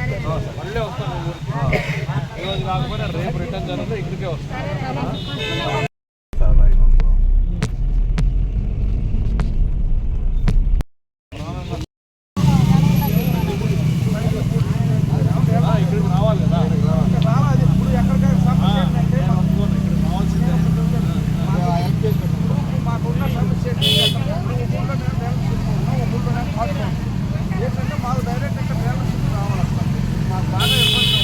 మళ్ళీ వస్తాను. ఊరికి ఈరోజు కాకపోతే రేపు రిటర్న్ జరిగితే ఇక్కడికే వస్తాను ఆ, ఇక్కడికి రావాలి కదా రావాలి ఇప్పుడు ఎక్కడికైనా సమస్య ఏంటంటే నేను ఒప్పుకోను ఇక్కడికి రావాల్సిందే ఇప్పుడు మాకున్న సమస్య ఏంటంటే ఊళ్ళో నేను డెవలప్మెంట్ ఉన్నాం ఊళ్ళో నేను పాడుతున్నాం ఏంటంటే మాకు డైరెక్ట్ ఇక్కడ డెవలప్మెంట్ రావాలి అసలు మాకు బాగా ఇబ్బంది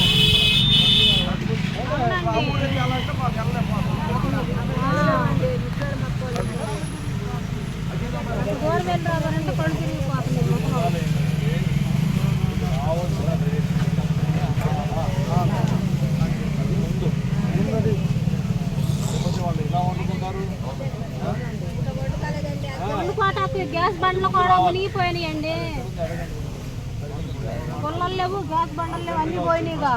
అప్పుడు వెళ్ళాలంటే మాకు వెళ్ళలేకపోతున్నాం గవర్నమెంట్ రావాలంటే కళ్ళు తిరిగిపోతుంది మొత్తం. లేకపోతే వాళ్ళు ఎలా వండుకుంటారు రెండు కోటాకి గ్యాస్ బండ్లు కూడా మునిగిపోయినాయండి. పుల్లలు లేవు గ్యాస్ బండలు లేవు అన్ని పోయినాయిగా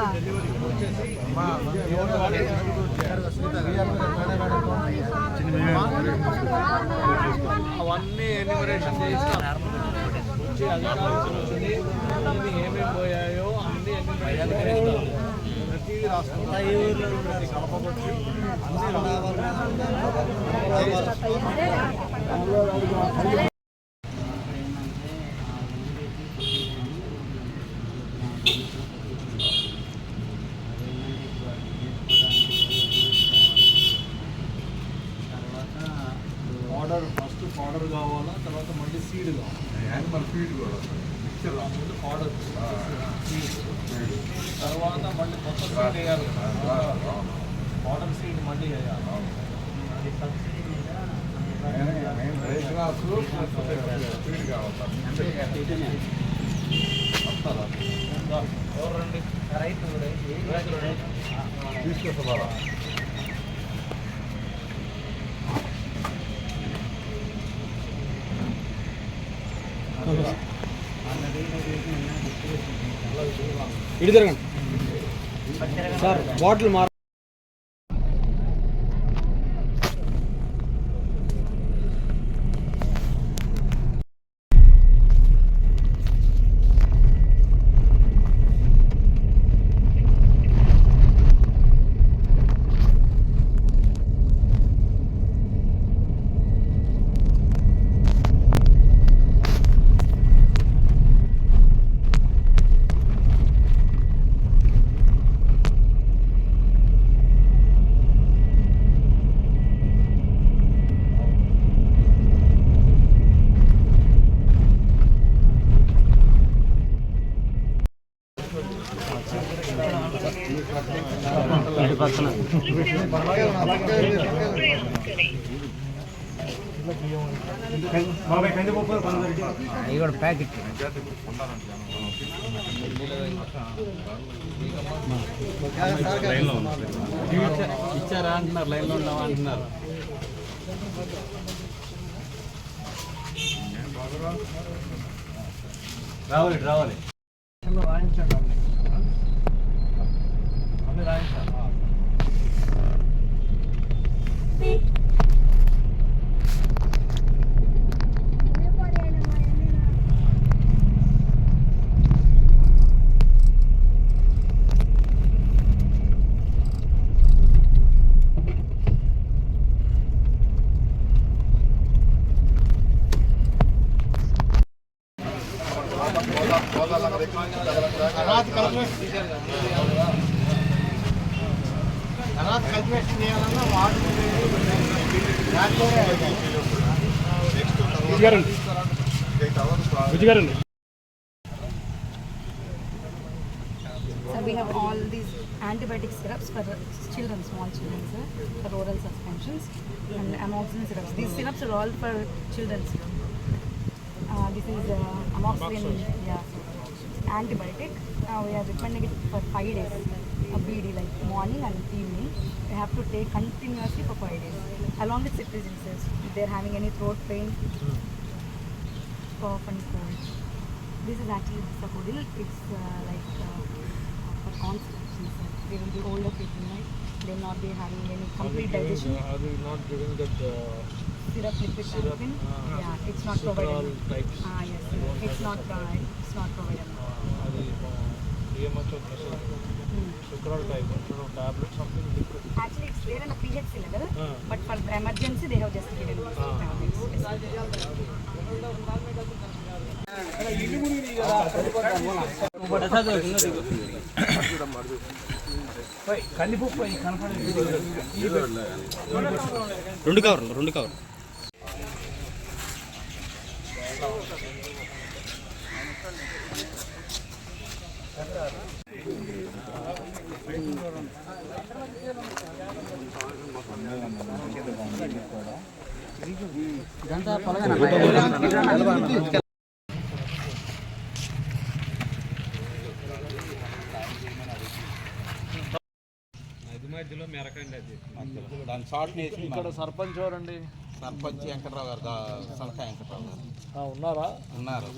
అవన్నీ ఎన్యూమరేషన్ చేసిన వచ్చి ఏమేమి పోయాయో అన్ని ఎన్యూమరేషన్ కలపకొచ్చి అన్ని పౌడర్ ఫస్ట్ పౌడర్ కావాలా? తర్వాత మళ్ళీ సీడ్ కావాలి? యానిమల్ ఫీడ్ కూడా. మిక్చర్ పౌడర్ తర్వాత మళ్ళీ కొత్త సీడ్ వేయాలి కదా. పౌడర్ సీడ్ మళ్ళీ వేయాలి. ఫీడ్ కావాలి. రండి. ఇటు తిరగండి సార్ బాటిల్ మార్ ఇచ్చారా అంటున్నారు లైన్లో ఉన్నావా అంటున్నారు? రావాలి రావాలి. రాయించండి. అన్ని So we have all these antibiotic syrups for children, small children, sir, for oral suspensions and amoxicillin syrups. These syrups are all for children. Uh, this is uh, amoxicillin, yeah, antibiotic. Uh, we are recommending it for five days, a BD like morning and evening. They have to take continuously for five days, along with citizens if they're having any throat pain and. This is actually Daffodil. It's uh, like uh, for constitutions. They will be older people, right? They will not be having any complete digestion. Are you not giving that uh, Syrup, liquid Syrup, uh, yeah, it's not provided. types? Ah, yes. It's not. Uh, it's not provided. అది Hmm. శుక్రాల్ type tablet something liquid Actually, it's there in a PHC level, Ah. but for the emergency, they have just given these Ah. tablets. రెండు కవర్లు రెండు కవర్లు మధ్యలో మెరకండి అది దాని short వేసి ఇక్కడ సర్పంచ్ ఎవరండి సర్పంచ్ వెంకట్రావు గారు సంస్థ వెంకట్రావు గారు ఉన్నారా ఉన్నారు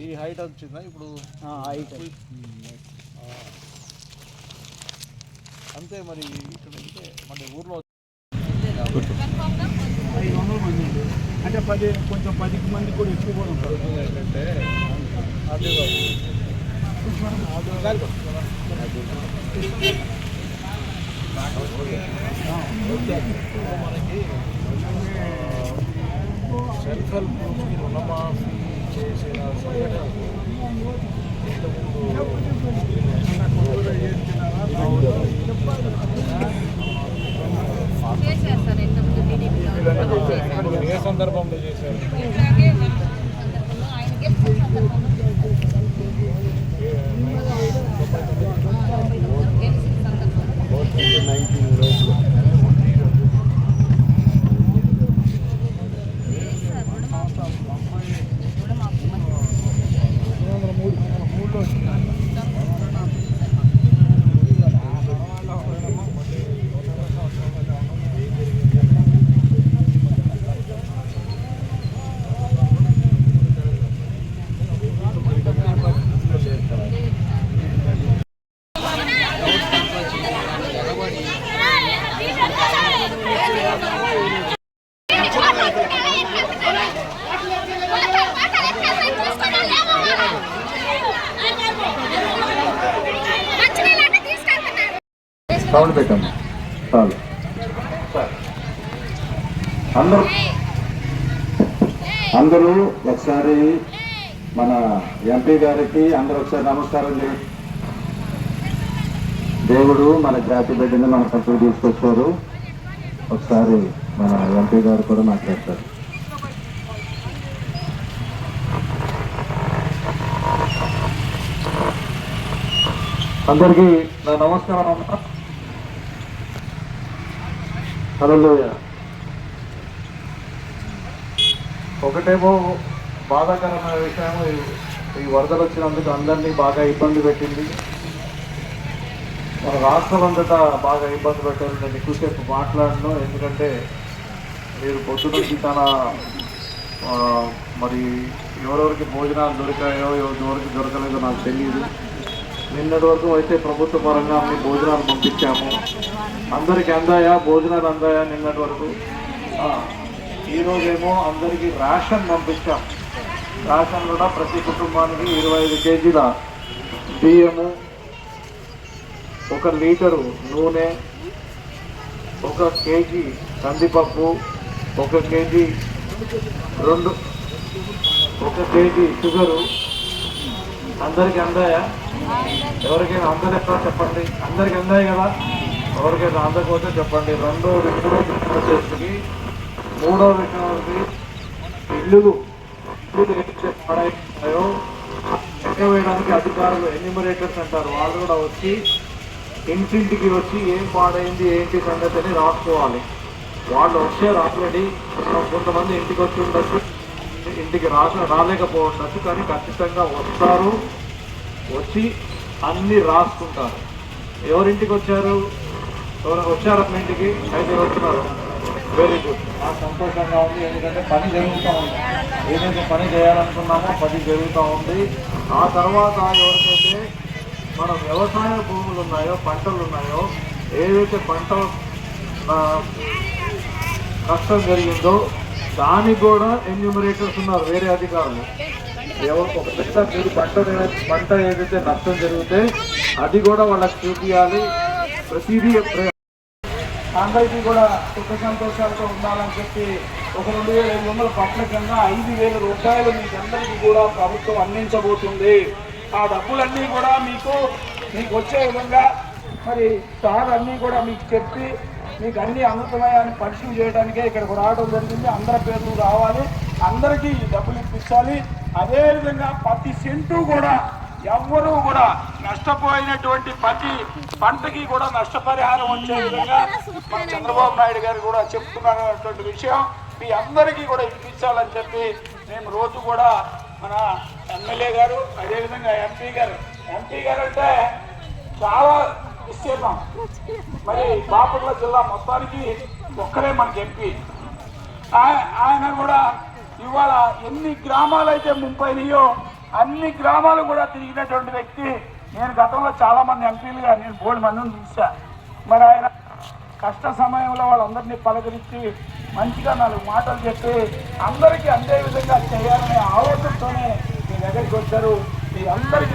ఈ హైట్ వచ్చిందా? ఇప్పుడు హైట్ అంతే మరి ఇక్కడ అంటే మన ఊర్లో ఐదు వందల మంది ఉంది అంటే పది కొంచెం పది మంది కూడా ఎక్కువ కూడా ఉంటారు. ఏంటంటే మనకి సెల్ఫ్ హెల్ప్ రుణమాఫీ చేసిన సంఘటన చేశారు ఇంతకుముందు చేశారు ఏ సందర్భంలో చేశారు? ఒకసారి మన ఎంపీ గారికి అందరూ ఒకసారి నమస్కారం చేయండి దేవుడు మన జాతి బిడ్డని మన పక్కకు తీసుకొచ్చారు. ఒకసారి మన ఎంపీ గారు కూడా మాట్లాడతారు. అందరికీ నా నమస్కారం అమ్మా. హలోయ ఒకటేమో బాధాకరమైన విషయం ఈ- వరదలు వచ్చినందుకు అందరినీ బాగా ఇబ్బంది పెట్టింది. మన రాష్ట్రం అంతటా బాగా ఇబ్బంది పెట్టారు. నేను ఎక్కువసేపు మాట్లాడను. ఎందుకంటే మీరు పొద్దు తన మరి ఎవరెవరికి భోజనాలు దొరికాయో ఎవరికి దొరకలేదో నాకు తెలియదు నిన్నటి వరకు అయితే ప్రభుత్వ పరంగా అన్ని భోజనాలు పంపించాము. అందరికి అందాయా? భోజనాలు అందాయా? నిన్నటి వరకు. ఈరోజేమో అందరికీ రేషన్ పంపించాం. రేషన్ కూడా ప్రతి కుటుంబానికి ఇరవై ఐదు కేజీల బియ్యము ఒక లీటరు నూనె ఒక కేజీ కందిపప్పు ఒక కేజీ రెండు ఒక కేజీ షుగరు. అందరికి అందాయా? ఎవరికైనా అందలేదా చెప్పండి? అందరికీ అందాయి కదా? ఎవరికైనా అందకపోతే చెప్పండి. రెండో విషయం వచ్చేసి మూడో విషయం ఇల్లులు ఎప్పుడు ఏదైతే పాడైపోయాయో చెక్క వేయడానికి అధికారులు ఎన్యూమరేటర్స్ అంటారు వాళ్ళు కూడా వచ్చి ఇంటింటికి వచ్చి ఏం పాడైంది ఏంటి సంగతి అని రాసుకోవాలి. వాళ్ళు వచ్చారు ఆల్రెడీ కొంతమంది ఇంటికి వచ్చి ఉండొచ్చు ఇంటికి రాస రాలేకపోవచ్చు కానీ ఖచ్చితంగా వస్తారు. వచ్చి అన్ని రాసుకుంటారు. ఎవరింటికి వచ్చారు? ఎవరైనా వచ్చారు మీ ఇంటికి? అయితే వస్తున్నారు వెరీ గుడ్ నాకు సంతోషంగా ఉంది. ఎందుకంటే పని జరుగుతూ ఉంది. ఏదైతే పని చేయాలనుకున్నామో పని జరుగుతూ ఉంది. ఆ తర్వాత ఎవరికైతే మన వ్యవసాయ భూములు ఉన్నాయో పంటలు ఉన్నాయో ఏదైతే పంట కష్టం నష్టం జరిగిందో దానికి కూడా ఎన్యూమరేటర్స్ ఉన్నారు. వేరే అధికారులు. ఎవరు ఒక పెద్ద మీరు పంట పంట ఏదైతే నష్టం జరిగితే అది కూడా వాళ్ళకి చూపించాలి ప్రతిదీ అందరికీ కూడా సుఖ సంతోషాలతో ఉండాలని చెప్పి ఒక రెండు వేల ఐదు వందల పట్ల కింద ఐదు వేల రూపాయలు మీకందరికీ కూడా ప్రభుత్వం అందించబోతుంది. ఆ డబ్బులన్నీ కూడా మీకు మీకు వచ్చే విధంగా మరి సార్ అన్నీ కూడా మీకు చెప్పి మీకు అన్ని అమృతమయాన్ని పరిశీలి చేయడానికే ఇక్కడికి రావడం జరిగింది. అందరి పేర్లు రావాలి. అందరికీ ఈ డబ్బులు ఇప్పించాలి. అదేవిధంగా ప్రతి సెంటు కూడా ఎవ్వరూ కూడా నష్టపోయినటువంటి ప్రతి పంటకి కూడా నష్టపరిహారం వచ్చే విధంగా మన చంద్రబాబు నాయుడు గారు కూడా చెప్తున్నటువంటి విషయం. మీ అందరికీ కూడా ఇప్పించాలని చెప్పి మేము రోజు కూడా మన ఎమ్మెల్యే గారు అదేవిధంగా ఎంపీ గారు. ఎంపీ గారు అంటే చాలా విస్తీర్ణం. మరి బాపట్ల జిల్లా మొత్తానికి ఒక్కరే మనకి ఎంపీ. ఆయ- ఆయన కూడా ఇవాళ ఎన్ని గ్రామాలు అయితే ముంపైనాయో అన్ని గ్రామాలు కూడా తిరిగినటువంటి వ్యక్తి. నేను గతంలో చాలా మంది ఎంపీలుగా నేను బోర్డు మందిని చూసా మరి ఆయన కష్ట సమయంలో వాళ్ళందరినీ పలకరించి మంచిగా నాలుగు మాటలు చెప్పి అందరికీ అందే విధంగా చేయాలనే ఆలోచనతోనే మీ దగ్గరికి వచ్చారు. మీ అందరికీ